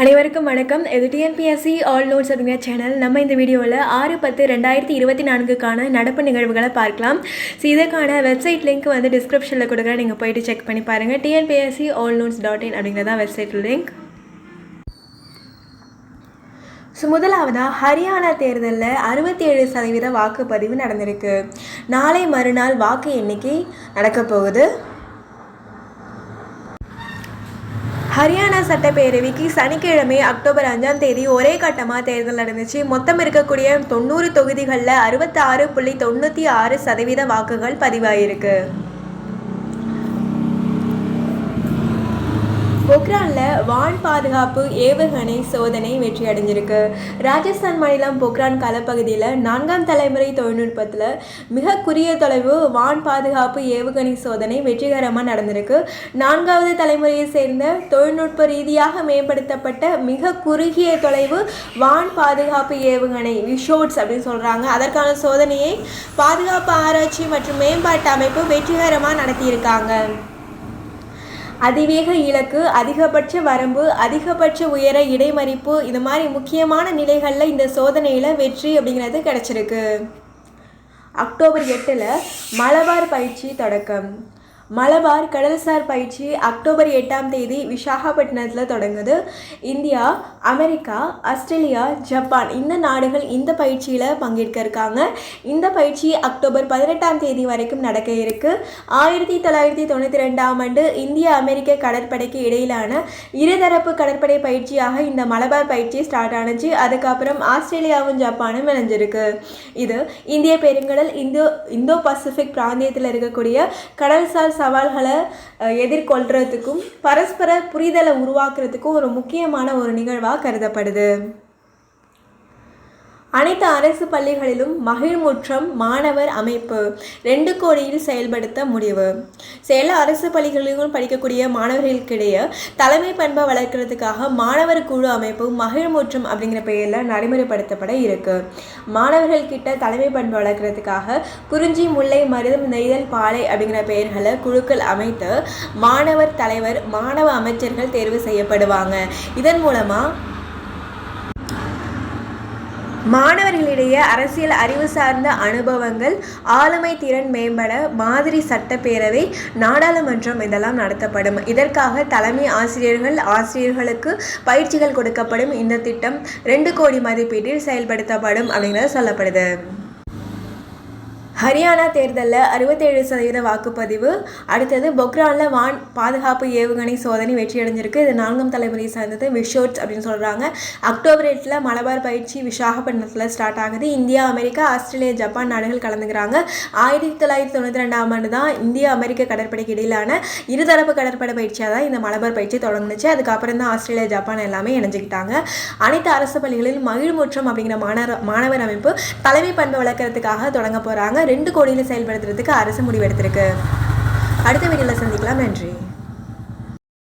அனைவருக்கும் வணக்கம். இது டிஎன்பிஎஸ்சி ஆல் நோட்ஸ் அப்படிங்கிற சேனல் நம்ம இந்த வீடியோவில் ஆறு பத்து ரெண்டாயிரத்தி இருபத்தி நான்குக்கான நடப்பு நிகழ்வுகளை பார்க்கலாம். ஸோ இதற்கான வெப்சைட் லிங்க் வந்து டிஸ்கிரிப்ஷனில் கொடுக்குறேன். நீங்கள் போயிட்டு செக் பண்ணி பாருங்கள் TNPSC all notes dot in அப்படிங்கிறதான் வெப்சைட் லிங்க் ஸோ முதலாவதாக ஹரியானா தேர்தலில் அறுபத்தி ஏழு சதவீத வாக்குப்பதிவு நடந்திருக்கு. நாளை மறுநாள் வாக்கு எண்ணிக்கை நடக்கப் ஹரியானா சட்டப்பேரவைக்கு சனிக்கிழமை அக்டோபர் அஞ்சாம் தேதி ஒரே கட்டமாக தேர்தல் நடந்துச்சு. மொத்தம் இருக்கக்கூடிய தொண்ணூறு தொகுதிகளில் அறுபத்தாறு புள்ளி தொண்ணூற்றி ஆறு சதவீத வாக்குகள் பதிவாயிருக்கு. பொக்ரானில் வான் பாதுகாப்பு ஏவுகணை சோதனை வெற்றி அடைஞ்சிருக்கு. ராஜஸ்தான் மாநிலம் பொக்ரான் கலப்பகுதியில் நான்காம் தலைமுறை தொழில்நுட்பத்தில் மிக குறுகிய தொலைவு வான் பாதுகாப்பு ஏவுகணை சோதனை வெற்றிகரமாக நடந்திருக்கு. நான்காவது தலைமுறையை சேர்ந்த தொழில்நுட்ப ரீதியாக மேம்படுத்தப்பட்ட மிக குறுகிய தொலைவு வான் பாதுகாப்பு ஏவுகணை விஷோட்ஸ் அப்படின்னு சொல்கிறாங்க அதற்கான சோதனையை பாதுகாப்பு ஆராய்ச்சி மற்றும் மேம்பாட்டு அமைப்பு வெற்றிகரமாக நடத்தியிருக்காங்க. அதிவேக இலக்கு அதிகபட்ச வரம்பு அதிகபட்ச உயர இடைமறிப்பு இது மாதிரி முக்கியமான நிலைகளில் இந்த சோதனையில் வெற்றி அப்படிங்கிறது கிடச்சிருக்கு. அக்டோபர் எட்டில் மலபார் பயிற்சி தொடக்கம். மலபார் கடல்சார் பயிற்சி அக்டோபர் எட்டாம் தேதி விசாகப்பட்டினத்தில் தொடங்குது. இந்தியா அமெரிக்கா ஆஸ்திரேலியா ஜப்பான் இந்த நாடுகள் இந்த பயிற்சியில் பங்கேற்க இருக்காங்க இந்த பயிற்சி அக்டோபர் பதினெட்டாம் தேதி வரைக்கும் நடக்க இருக்கு. ஆயிரத்தி தொள்ளாயிரத்தி தொண்ணூற்றி ரெண்டாம் ஆண்டு இந்திய அமெரிக்க கடற்படைக்கு இடையிலான இருதரப்பு கடற்படை பயிற்சியாக இந்த மலபார் பயிற்சி ஸ்டார்ட் ஆனிச்சு. அதுக்கப்புறம் ஆஸ்திரேலியாவும் ஜப்பானும் இணைஞ்சிருக்கு. இது இந்திய பெருங்கடல் இந்தோ இந்தோ பசிபிக் பிராந்தியத்தில் இருக்கக்கூடிய கடல்சார் சவால்களை அஹ், எதிர்கொள்றதுக்கும் பரஸ்பர புரிதலை உருவாக்குறதுக்கும் ஒரு முக்கியமான ஒரு நிகழ்வாக கருதப்படுது. அனைத்து அரசு பள்ளிகளிலும் மகிழ்முற்றம் மாணவர் அமைப்பு ரெண்டு கோடியில் செயல்படுத்த முடிவு. சேல அரசு பள்ளிகளிலும் படிக்கக்கூடிய மாணவர்களுக்கிடையே தலைமை பண்பை வளர்க்கறதுக்காக மாணவர் குழு அமைப்பு மகிழ்முற்றம் அப்படிங்கிற பெயரில் நடைமுறைப்படுத்தப்பட இருக்கு. மாணவர்கள்கிட்ட தலைமை பண்பை வளர்க்கறதுக்காக குறிஞ்சி முல்லை மருதம் நெய்தல் பாலை அப்படிங்கிற பெயர்களை குழுக்கள் அமைத்து மாணவர் தலைவர் மாணவ அமைச்சர்கள் தேர்வு செய்யப்படுவாங்க. இதன் மூலமாக மாணவர்களிடையே அரசியல் அறிவு சார்ந்த அனுபவங்கள் ஆளுமை திறன் மேம்பட மாதிரி சட்டப்பேரவை நாடாளுமன்றம் இதெல்லாம் நடத்தப்படும். இதற்காக தலைமை ஆசிரியர்கள் ஆசிரியர்களுக்கு பயிற்சிகள் கொடுக்கப்படும். இந்த திட்டம் ரெண்டு கோடி மதிப்பீட்டில் செயல்படுத்தப்படும் அப்படிங்கிறது சொல்லப்படுது. ஹரியானா தேர்தலில் அறுபத்தேழு சதவீத வாக்குப்பதிவு அடுத்தது பொக்ரானில் வான் பாதுகாப்பு ஏவுகணை சோதனை வெற்றி அடைஞ்சிருக்கு. இது நான்காம் தலைமுறையை சார்ந்தது விஷோட்ஸ் அப்படின்னு சொல்கிறாங்க அக்டோபர் எட்டில் மலபார் பயிற்சி விசாகப்பட்டினத்தில் ஸ்டார்ட் ஆகுது. இந்தியா அமெரிக்கா ஆஸ்திரேலியா ஜப்பான் நாடுகள் கலந்துக்கிறாங்க. ஆயிரத்தி தொள்ளாயிரத்தி தொண்ணூற்றி ரெண்டாம் ஆண்டு தான் இந்தியா அமெரிக்க கடற்படைக்கு இடையிலான இருதரப்பு கடற்படை பயிற்சியாக தான் இந்த மலபார் பயிற்சி தொடங்குனுச்சு. அதுக்கப்புறம் தான் ஆஸ்திரேலியா ஜப்பான் எல்லாமே இணைஞ்சிக்கிட்டாங்க. அனைத்து அரசு பள்ளிகளில் மகிழ்முற்றம் அப்படிங்கிற மாணவர் மாணவர் அமைப்பு தலைமை பண்பு வளர்க்கறதுக்காக தொடங்க போகிறாங்க ரெண்டு கோடியில் செயல்படுத்துறதுக்கு அரசு முடிவெடுத்திருக்கு. அடுத்த வீடியோவில் சந்திக்கலாம். நன்றி.